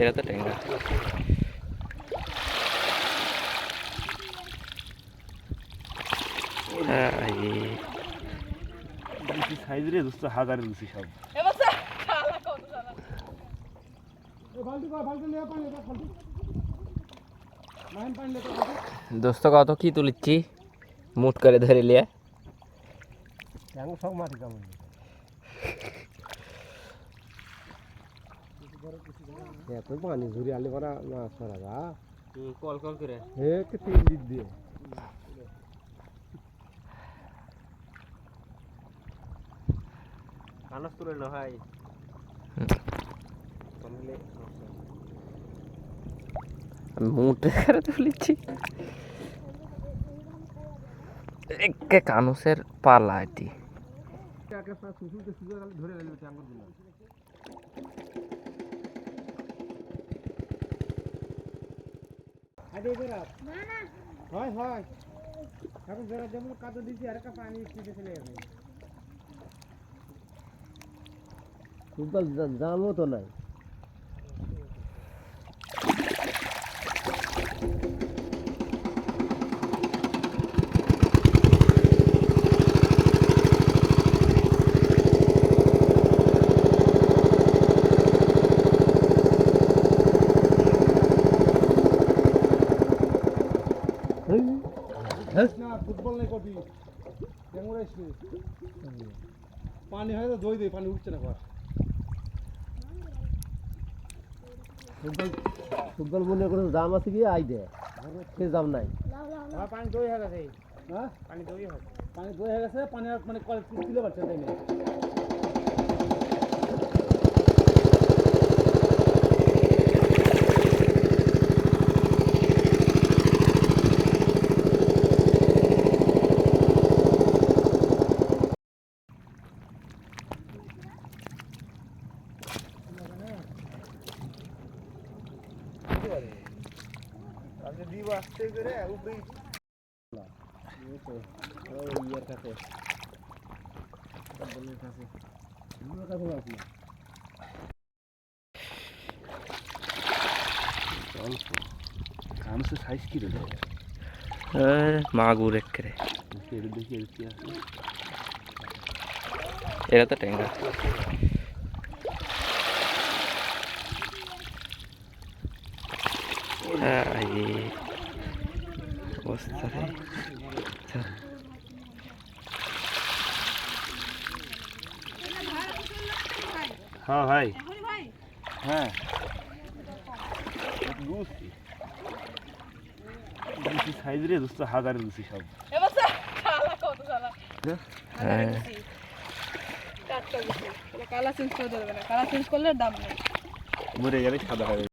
এটা তো ট্যাংরা। সাইজ রে দোস্ত হাজারের বেশি সব। দোস্ত কত কি তুলিচ্ছি? মুট করে ধরে লিয়া। সব মাটি কামড় এত পানি ঝুরি আলে পরা মাছ মারা যা। কল কল করে। হে তিন দিক দিয়ে? কানস ভাই করে তুলিচ্ছি একে কানুসের পালা এটি ধরে আরে হয় হয়। এখন যারা যেমন কাদো দিছি আর একটা পানি ছিটে চলে যাবে জামও তো নাই না ফুটবল নেই আসবে পানি হয় তো দই দই পানি উঠছে না ফুটবল ফুটবল মনে করে দাম আছে কি? I they. সে দাম নাই। পানি দই হয়ে গেছে। হ্যাঁ? পানি দই হবে পানি দই হয়ে গেছে পানি মানে কলেজ তুলে পারছে তাই না আজকে দিব আসতে করে উপরে ইয়ার কাছে। বলের কাছে। বলের কাছে আসলে কানসে সাইজ কি রে মাগুর একেরে এর দেখি কি আছে। এটা তো ট্যাংরা হ্যাঁ এই অবস্থা। হ্যাঁ ভাই হ্যাঁ সাইজ রে দোস্ত হাজারের বেশি সব হ্যাঁ কালার চেঞ্জ করে দেবে না কালার চেঞ্জ করলে দাম নেই মরে গেলে সাদা হবে